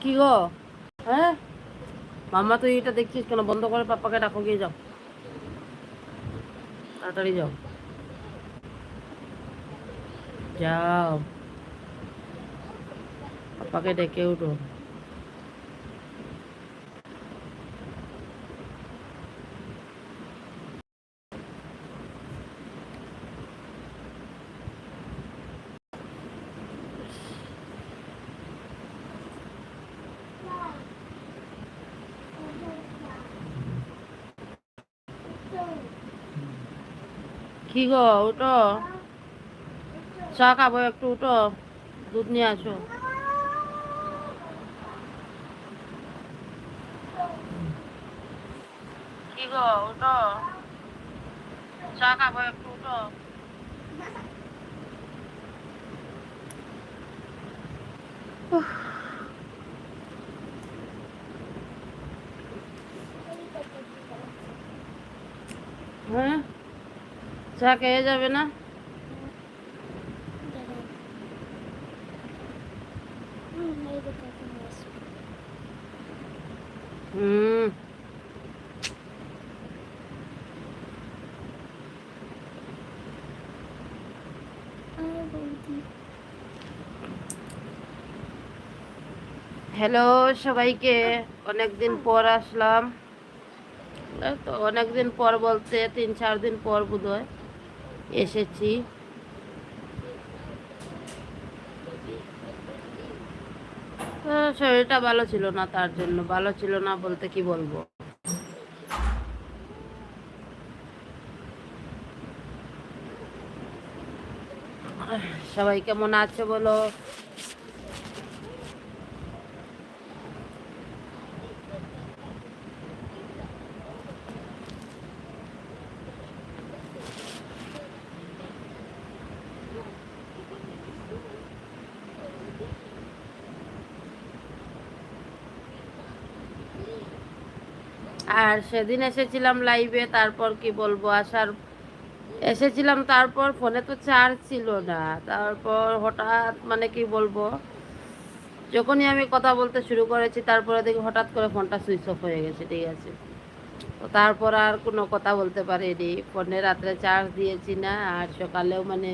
কি গো? হ্যাঁ? মাম্মা, তুই এটা দেখছিস কেন? বন্ধ করে পাপ্পাকে ডাকো, গিয়ে যাও। তাড়াতাড়ি যাও। যাও। পাপ্পাকে ডেকে উঠো। কি গো, উঠো। চা খাব একটু, উঠো। দুধ নিয়ে আসো। কি চা খাব একটু, উঠো। হ্যাঁ? চা খেয়ে যাবে না? হুম। হ্যালো সবাইকে অনেকদিন পর আসলাম। তো, অনেকদিন পর বলতে তিন, চার দিন পর বোধহয় এসেছি। শরীরটা ভালো ছিল না তার জন্য, ভালো ছিল না বলতে কি বলব? সবাই কেমন আছে বলো? আর সেদিন এসেছিলাম লাইভে তারপর কি বলব, আসার, এসেছিলাম তারপর ফোনে তো চার্জ ছিল না। তারপর হঠাৎ মানে কি বলব, যখনই আমি কথা বলতে শুরু করেছি, তারপরে দেখি হঠাৎ করে ফোনটা সুইচ অফ হয়ে গেছে, ঠিক আছে। তো তারপর আর কোনো কথা বলতে পারিনি। ফোনে রাত্রে চার্জ দিয়েছি না, আর সকালেও মানে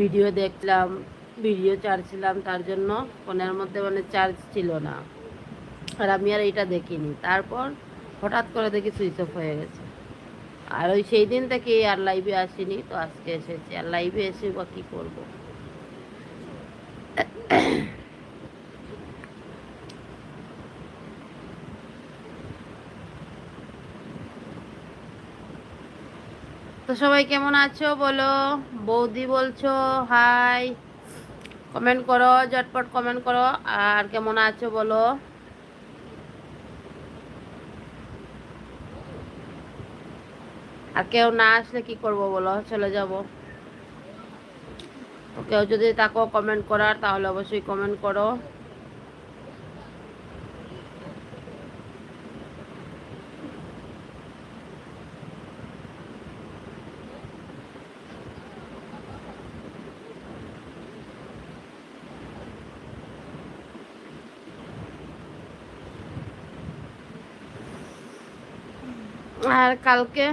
ভিডিও দেখলাম ভিডিও চার্জছিলাম তার জন্য ফোনের মধ্যে মানে চার্জ ছিল না। আর আমি আর এইটা দেখিনি। তারপর হঠাৎ করে দেখি সুইচ অফ হয়ে গেছে। আর ওই সেই দিন থেকে আর লাইভে আসিনি, তো আজকে এসেছি। আর লাইভে এসে বা কী করব? তো সবাই কেমন আছো বলো? বৌদি বলছো হাই কমেন্ট করো, ঝটপট কমেন্ট করো। আর কেমন আছো বলো? আর কেউ না আসলে কি করব বলো? চলে যাব। কেউ যদি তাকে কমেন্ট করার তাহলে অবশ্যই কমেন্ট করো। আর কালকে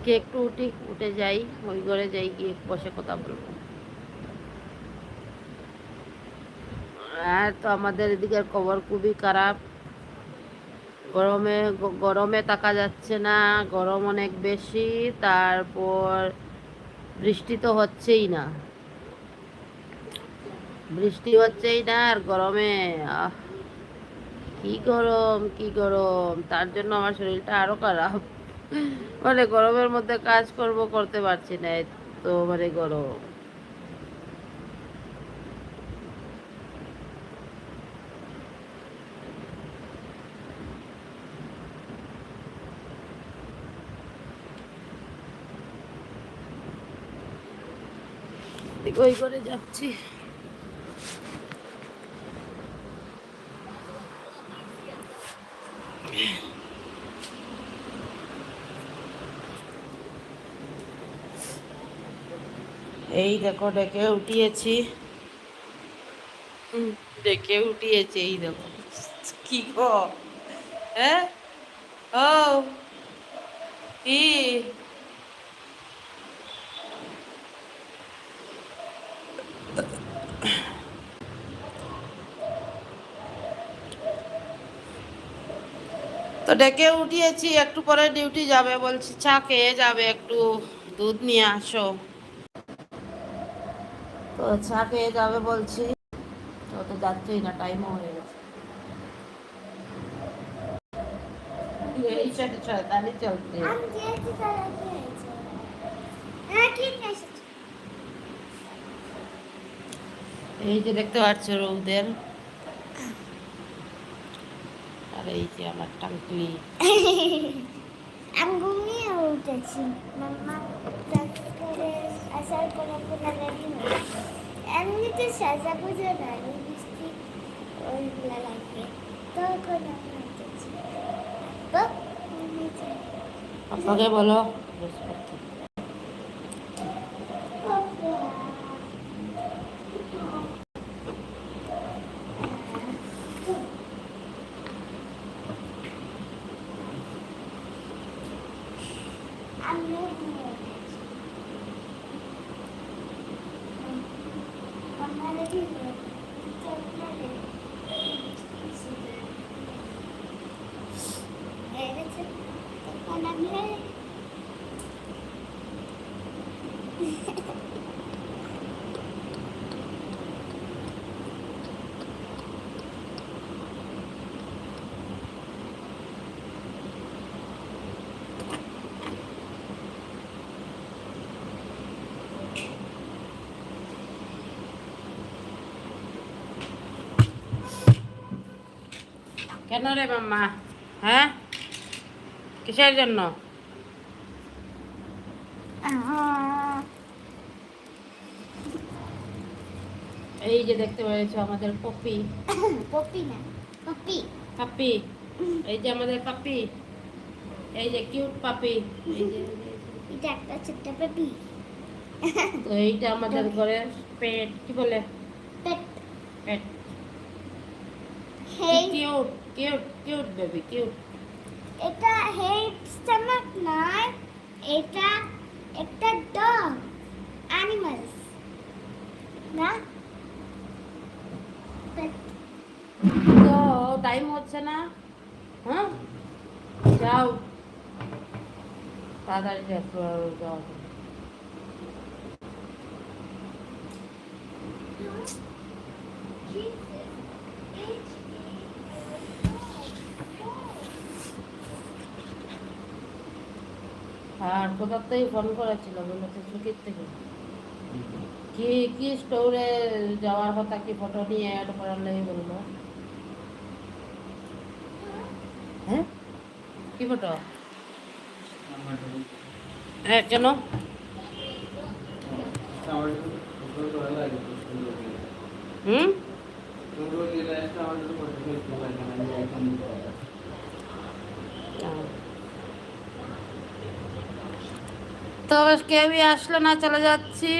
দেখি একটু উঠি, উঠে যাই, ওই ঘরে যাই, গিয়ে বসে কথা বলব। আর তো আমাদের এদিকের খবর খুবই খারাপ। গরমে গরমে থাকা যাচ্ছে না, গরম অনেক বেশি, তারপর বৃষ্টি তো হচ্ছেই না। বৃষ্টি হচ্ছেই না আর গরমে কি গরম কি গরম, তার জন্য আমার শরীরটা আরও খারাপ। মানে গরমের মধ্যে কাজ করব করতে পারছি না তো মানে গরম। ওই করে যাচ্ছি। এই দেখো, ডেকে উঠিয়েছি। ডেকে উঠিয়েছি, এই দেখো। কি গো? হ্যাঁ? ও, কি? তো ডেকে উঠিয়েছি, একটু পরে ডিউটি যাবে, বলছি চা খেয়ে যাবে, একটু দুধ নিয়ে আসো। তো চা খেয়ে যাবে বলছি। তো তো যাচ্ছেই না টাইমও হয়ে গেছে। এই হ্যাঁ এই যে দেখতে পাচ্ছ রৌদের আর এই যে আমার টাঙ্কলি। আমি ঘুমিয়ে উঠেছি। মাম্মা ডাক্তারে আসার কোনো কোনো রেডি এমনিতে সাজা পুজো না বৃষ্টি ওইগুলো লাগবে। তখন আমি উঠেছি। আপনাকে বলো dress পরতে। আমিও ঘুমিয়ে উঠেছি মাম্মা রেডি হয়ে গেছে তখন আমি কেন রে মাম্মা? হ্যাঁ? কিসের জন্য? এই যে দেখতে পেয়েছ আমাদের পপি। পপি না পপি পাপি এই যে আমাদের পাপি এই যে কিউট পাপি এই যে এটা একটা ছোট্ট পপি তো এইটা আমাদের ঘরের পেট কি বলে? পেট। পেট। Cute? Cute cute baby cute এটা স্টমাক নয় এটা একটা ডগ অ্যানিমালস না? তো টাইম হচ্ছে না হ্যাঁ? যাও। তাড়াতাড়ি যাও যাও। আর কোথার থেকে ফোন করেছিল? বলেছে সুখীর থেকে? কি কি স্টোরে যাওয়ার কথা? কি ফটো নিয়ে অ্যাড করার লাগে বলল? হ্যাঁ? কি ফটো হ্যাঁ কেন? হুম? তো কেউই আসলো না, চলে যাচ্ছি।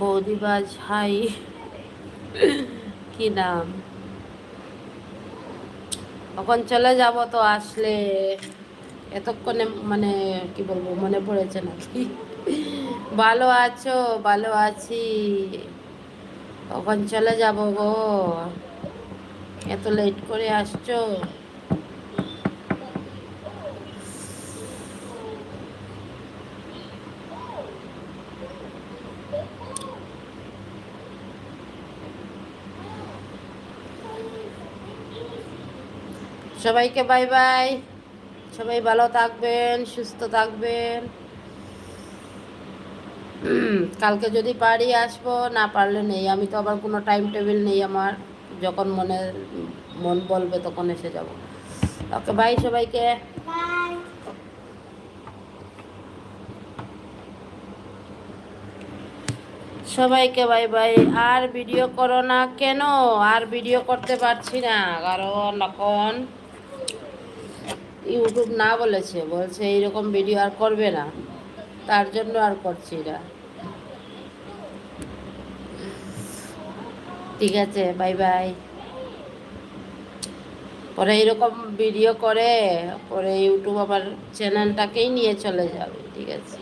বৌদিবাজ, হাই। কি নাম? তখন চলে যাব তো আসলে। এতক্ষণে মানে কি বলব, মনে পড়েছে নাকি? ভালো আছো, ভালো আছি। তখন চলে যাব গো? এত লেট করে আসছো? সবাইকে বাই বাই সবাই ভালো থাকবেন, সুস্থ থাকবেন। কালকে যদি পারি আসব, না পারলে নেই। আমি তো আবার কোনো টাইম টেবিল নেই আমার। যখন মনে, মন বলবে তখন এসে যাব। ওকে বাই সবাইকে। সবাইকে বাই বাই আর ভিডিও করো না কেন? আর ভিডিও করতে পারছি না। কারণ এখন ইউটিউব না বলেছে, বলছে এইরকম ভিডিও আর করবে না। তার জন্য আর করছি না। ঠিক আছে বাই বাই পরে এরকম ভিডিও করে, পরে ইউটিউব আবার চ্যানেলটাকেই নিয়ে চলে যাবে, ঠিক আছে?